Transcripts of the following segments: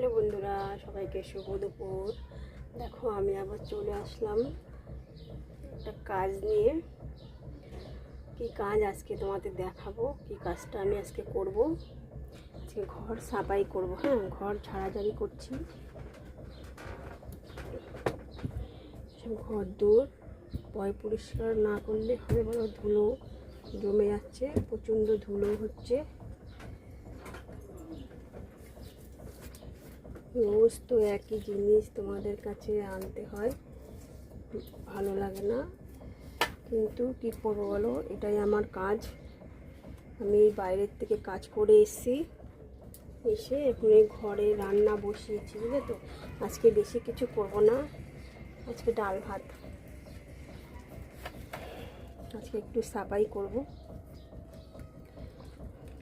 Hello বন্ধুরা, সবাইকে শুভ দুপুর। দেখো, আমি আবার চলে আসলাম একটা কাজ নিয়ে। কি কাজ আজকে তোমাদের দেখাবো? কি কাজটা আমি আজকে করব? আজকে ঘর সাফাই করব হ্যাঁ ঘর ঝাড়াঝাড়ি করছি। ঘর দূর, পয় পরিষ্কার না করলে হবে বলো ধুলো জমে যাচ্ছে, প্রচণ্ড ধুলো হচ্ছে। রোজ তো একই জিনিস তোমাদের কাছে আনতে হয়। ভালো লাগে না। কিন্তু কী করব বলো? এটাই আমার কাজ। আমি বাইরের থেকে কাজ করে এসেছি। এসে এখন এই ঘরে রান্না বসিয়েছি, বুঝলে তো? আজকে বেশি কিছু করব না। আজকে ডাল ভাত। আজকে একটু সাফাই করব।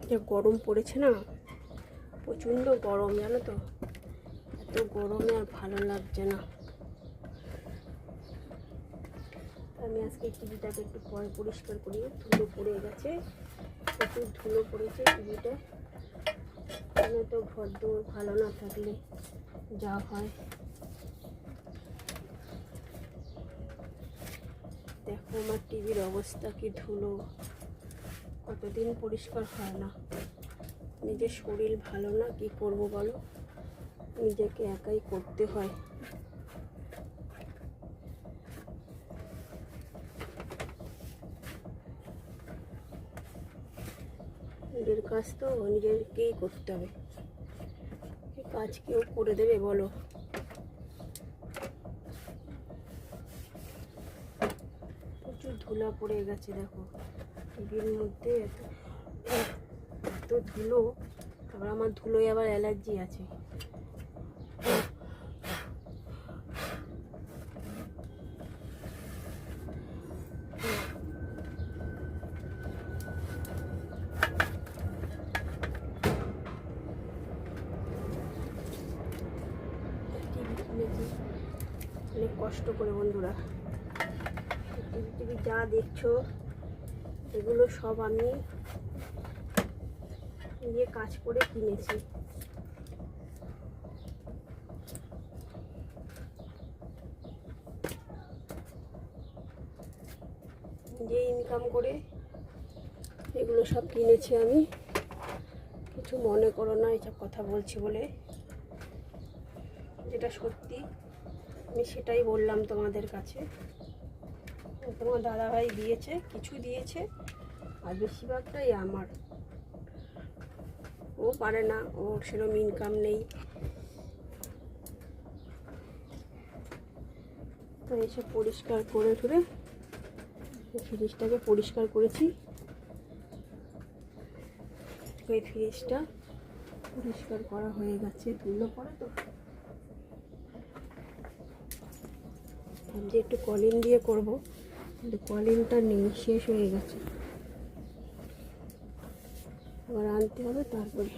যা গরম পড়েছে না? প্রচণ্ড গরম, জানো তো? এত গরমে আর ভালো লাগছে না। আমি আজকে টিভিটাকে একটু পরে পরিষ্কার করি, ধুলো পড়ে গেছে, প্রচুর ধুলো পড়েছে টিভিটা এখানে তো ঘর দৌড় ভালো না থাকলে যা হয়। দেখো আমার টিভির অবস্থা কি ধুলো। কতদিন পরিষ্কার হয় না। নিজের শরীর ভালো না, কি করব বলো? নিজেকে একাই করতে হয়। নিজের কাজ তো নিজেকেই করতে হবে। কাজ কেউ করে দেবে বলো? প্রচুর ধুলা পড়ে গেছে দেখো। টিভির মধ্যে এত ধুলো, তারপর আমার ধুলোয় আবার অ্যালার্জি আছে টিভি কিনেছি অনেক কষ্ট করে বন্ধুরা। টিভি টিভি যা দেখছ, এগুলো সব আমি নিজে কাজ করে কিনেছি। নিজে ইনকাম করে এগুলো সব কিনেছি আমি। কিছু মনে করো না, এসব কথা বলছি বলে। যেটা সত্যি আমি সেটাই বললাম তোমাদের কাছে। তোমার দাদাভাই দিয়েছে, কিছু দিয়েছে, আর বেশিরভাগটাই আমার। ও পারে না, ওর সেরকম ইনকাম নেই। তো এসে পরিষ্কার করে টুরে ফ্রিজটাকে পরিষ্কার করেছি। ওই ফ্রিজটা পরিষ্কার করা হয়ে গেছে, ধুলো পড়ে তো? ভাবছি একটু কলিন দিয়ে করব। কিন্তু কলিনটা নেই, শেষ হয়ে গেছে। আবার আনতে হবে তারপরে।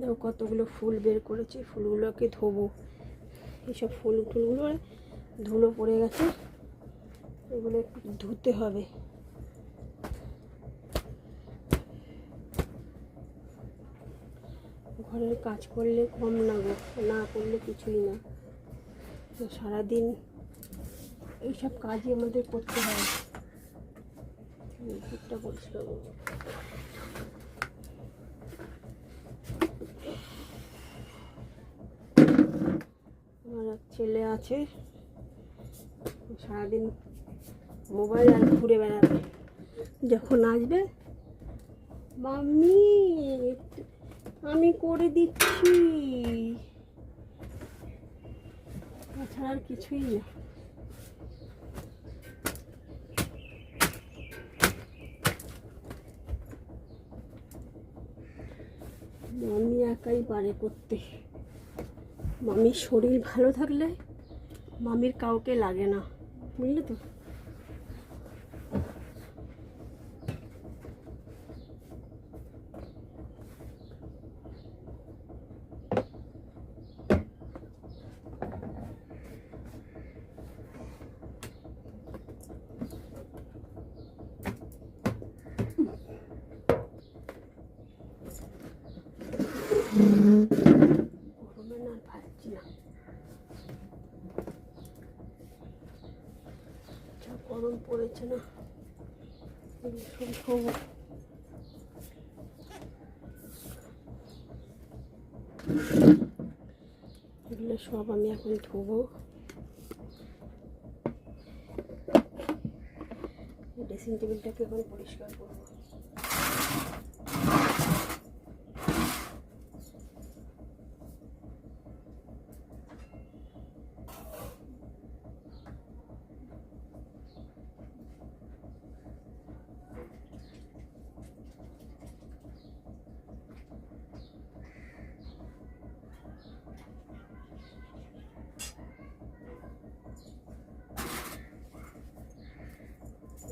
দেখো কতগুলো ফুল বের করেছি, ফুলগুলোকে ধোবো। এইসব ফুল টুলগুলো ধুলো পড়ে গেছে, এগুলো একটু ধুতে হবে। ঘরের কাজ করলে কম না গো, না করলে কিছুই না। তো সারাদিন এইসব কাজই আমাদের করতে হয়। ঘরটা পরিষ্কার আমার এক ছেলে আছে সারাদিন মোবাইল আর ঘুরে বেড়াবে। যখন আসবে, মাম্মি আমি করে দিচ্ছি। তাছাড়া আর কিছুই না। মামি একাই পারে করতে। মামির শরীর ভালো থাকলে মামির কাউকে লাগে না, বুঝলে তো? গরম না। এগুলো সব আমি এখন ধোবো। ড্রেসিং টেবিলটাকে এখন পরিষ্কার করব।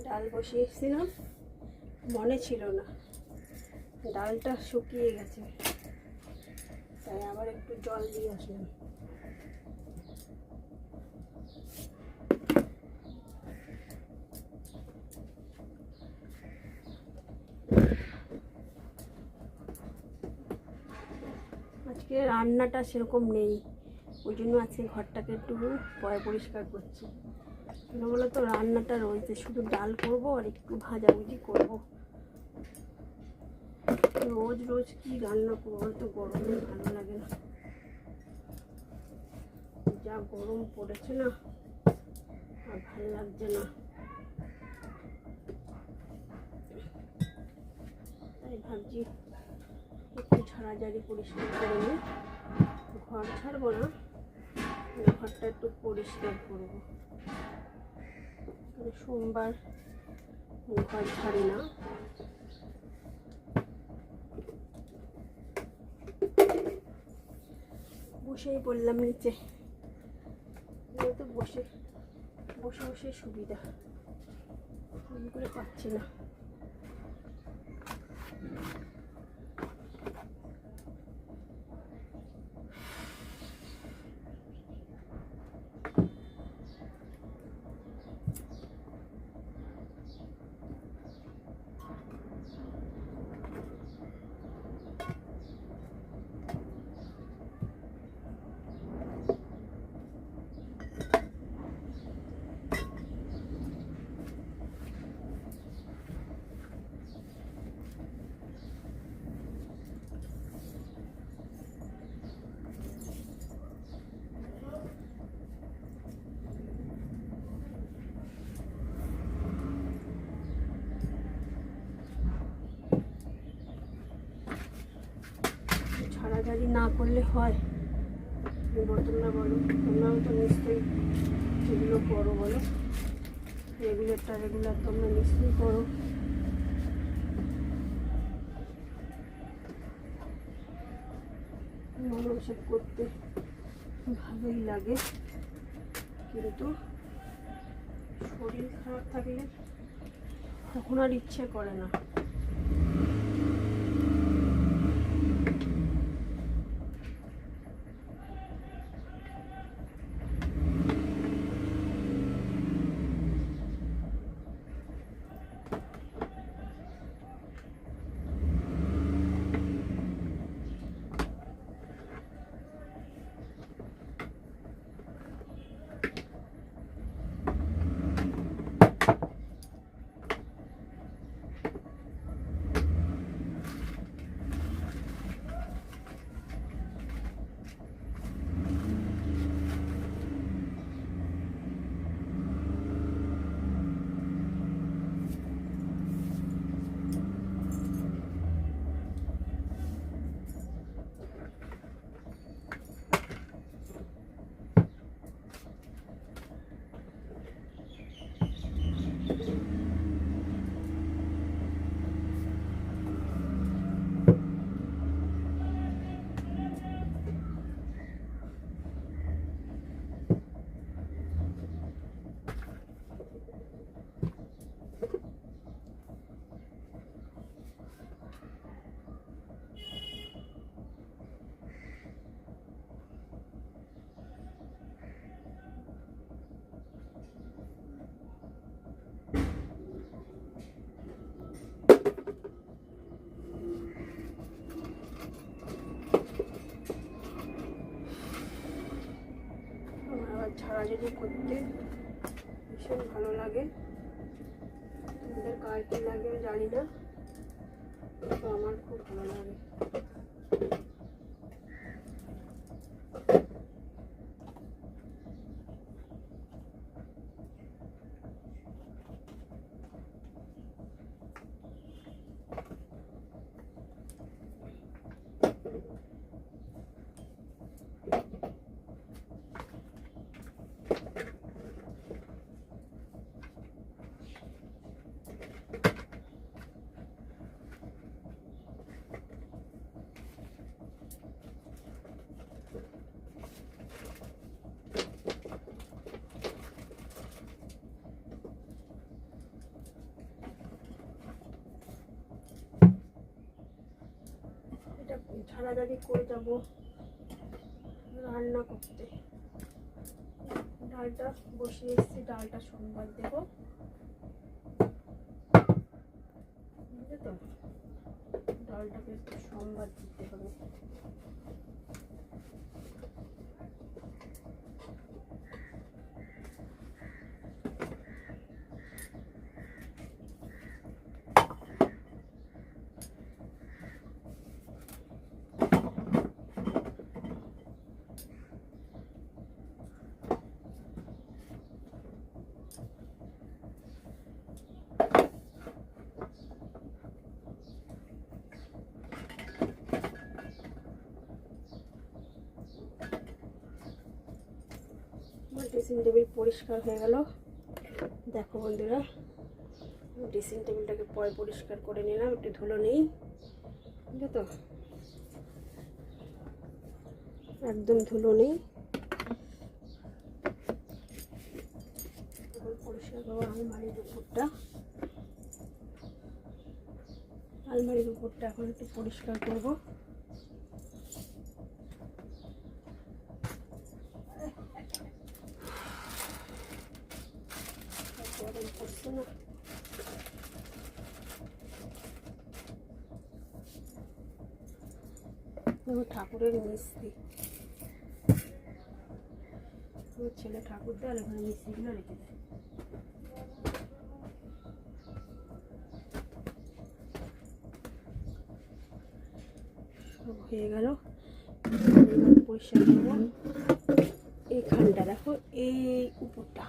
ডাল বসিয়ে এসেছিলাম মনে ছিল না। ডালটা শুকিয়ে গেছে। তাই আবার একটু জল দিয়ে আসলাম। আজকে রান্নাটা সেরকম নেই। ওই জন্য আজকে ঘরটাকে একটু পয় পরিষ্কার করছি। কেন বলো তো? রান্নাটা রয়েছে। শুধু ডাল করব আর একটু ভাজাভুজি করব। রোজ রোজ কি রান্না করব তো? গরমে ভালো লাগে না। যা গরম পড়েছে না, আর ভালো লাগছে না। তাই ভাবছি একটু ঝাড়াঝাড়ি পরিষ্কার করে নিই। ঘর ছাড়বো না, ঘরটা একটু পরিষ্কার করব। সোমবার ঘর ছাড়ি না। বসেই বললাম নিচে। তো বসে বসে বসে সুবিধা। ফোন করে পাচ্ছি না ছাড়াছাড়ি না করলে হয়। তোমরা বলো, তোমরাও তো নিশ্চয়ই এগুলো করো বলো। রেগুলারটা রেগুলার তোমরা নিশ্চয়ই করো। আমার ওসব করতে ভালোই লাগে। কিন্তু শরীর খারাপ থাকলে তখন আর ইচ্ছে করে না। কাজগুলো করতে ভীষণ ভালো লাগে। তোমাদের কার কী লাগে জানি না তো আমার খুব ভালো লাগে। ঝাড়াঝাড়ি করে যাব। রান্না করতে। ডালটা বসিয়ে এসেছি, ডালটা সোমবার দেব। বুঝলে তো? ডালটাকে একটু সোমবার দিতে হবে আমার ড্রেসিং টেবিল পরিষ্কার হয়ে গেল। দেখো বন্ধুরা ড্রেসিং টেবিলটাকে পরে পরিষ্কার করে নিলাম, একটু ধুলো নেই। বুঝলে তো? একদম ধুলো নেই। পরিষ্কার করব আলমারির উপরটা। আলমারির উপরটা এখন একটু পরিষ্কার করব। গরম পড়ছে না। দেখো ঠাকুরের মিস্ত্রি আমার ছেলে ঠাকুর দেয় ওখানে মিস্ত্রিগুলো রেখে দেয় সব হয়ে গেল। পরিষ্কার করব। এইখানটা, দেখো, এই উপরটা।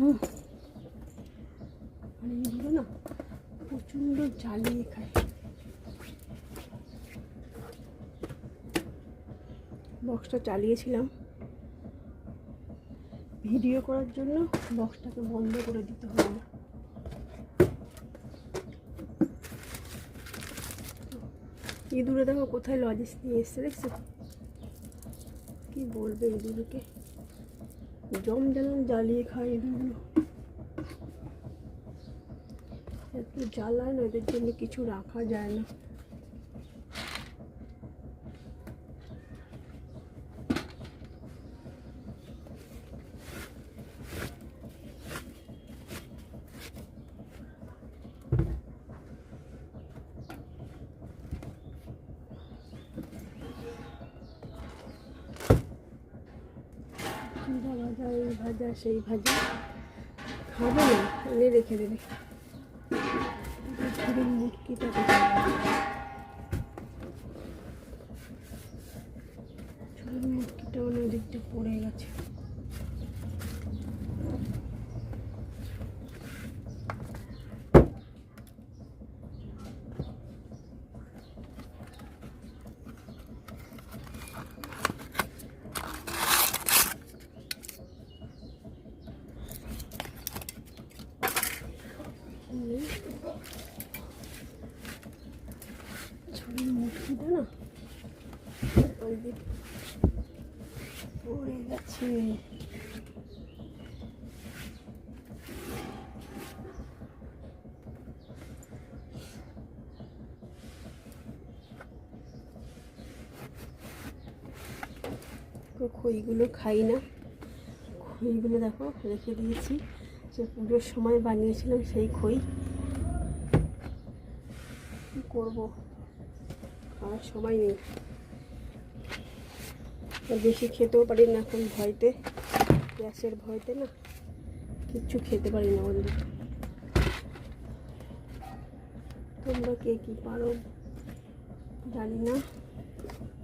হুম মানে এগুলো না প্রচণ্ড জ্বালিয়ে খায় বক্সটা চালিয়েছিলাম। ভিডিও করার জন্য বক্সটাকে বন্ধ করে দিতে হবে। না ইঁদুরে দেখো কোথায় লজিস নিয়ে এসছে, দেখছ? কি বলবে ইঁদুরকে জম যেন জ্বালিয়ে খায় এগুলো এত জ্বালায় না এদের জন্য কিছু রাখা যায় না ভাজা এই ভাজা, সেই ভাজা। খাবে না, এনে রেখে দেবে। মুটকিটা মুটকিটা মানে ওদিকটা পড়ে গেছে হুম। না? পড়ে খইগুলো খাই না। খইগুলো দেখো, রেখে দিয়েছি। যে পুজোর সময় বানিয়েছিলাম সেই খই। কী করব? আর সময় নেই। বেশি খেতেও পারি না এখন ভয়তে। গ্যাসের ভয়তে না কিচ্ছু খেতে পারি না বন্ধু। তোমরা কে কী পারো জানি না।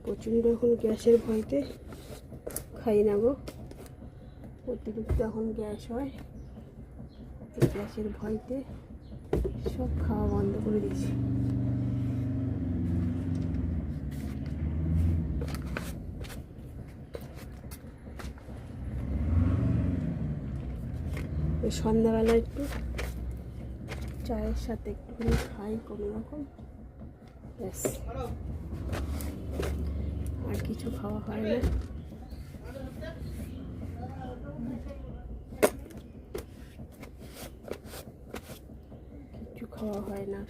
প্রচণ্ড এখন গ্যাসের ভয়তে। খাই না গো। অতিরিক্ত এখন গ্যাস হয়। গ্যাসের ভয়তে। সব খাওয়া বন্ধ করে দিয়েছি। সন্ধ্যাবেলা একটু চায়ের সাথে একটুখানি খাই কোনো রকম। ব্যাস। আর কিছু খাওয়া হয় না কিছু খাওয়া হয় না।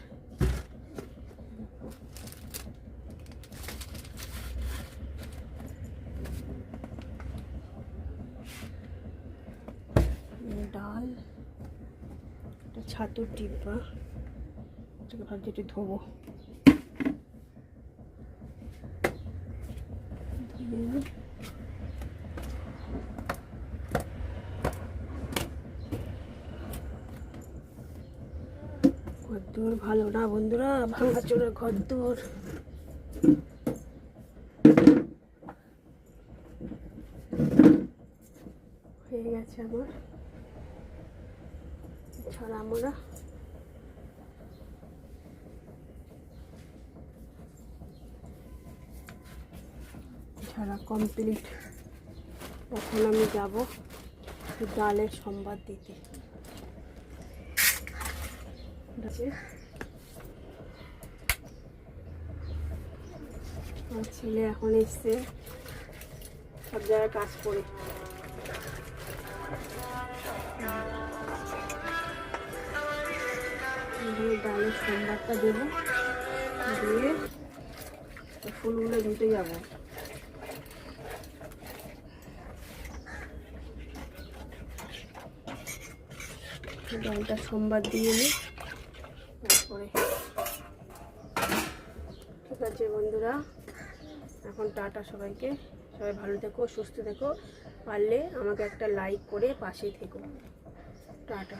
ডাল ছাতুর এটাকে ভাবছি একটু ধোবো। ভালো না বন্ধুরা? ভাঙা চোরের ঘরদোর। হয়ে গেছে আমার। ছাড়া আমরা। ছাড়া কমপ্লিট এখন আমি যাব ডালের সম্বাদ দিতে। ঠিক আছে? আমার ছেলে এখন এসছে। সব জায়গায় কাজ করে। ডালের সম্বাদটা দেবো। দিয়ে ফুলগুলো ধুতে যাব। ডালটা সোমবার দিয়ে নিই তারপরে ঠিক আছে বন্ধুরা। এখন টাটা সবাইকে। সবাই ভালো থেকো, সুস্থ থেকো। পারলে আমাকে একটা লাইক করে পাশে থেকো। টাটা।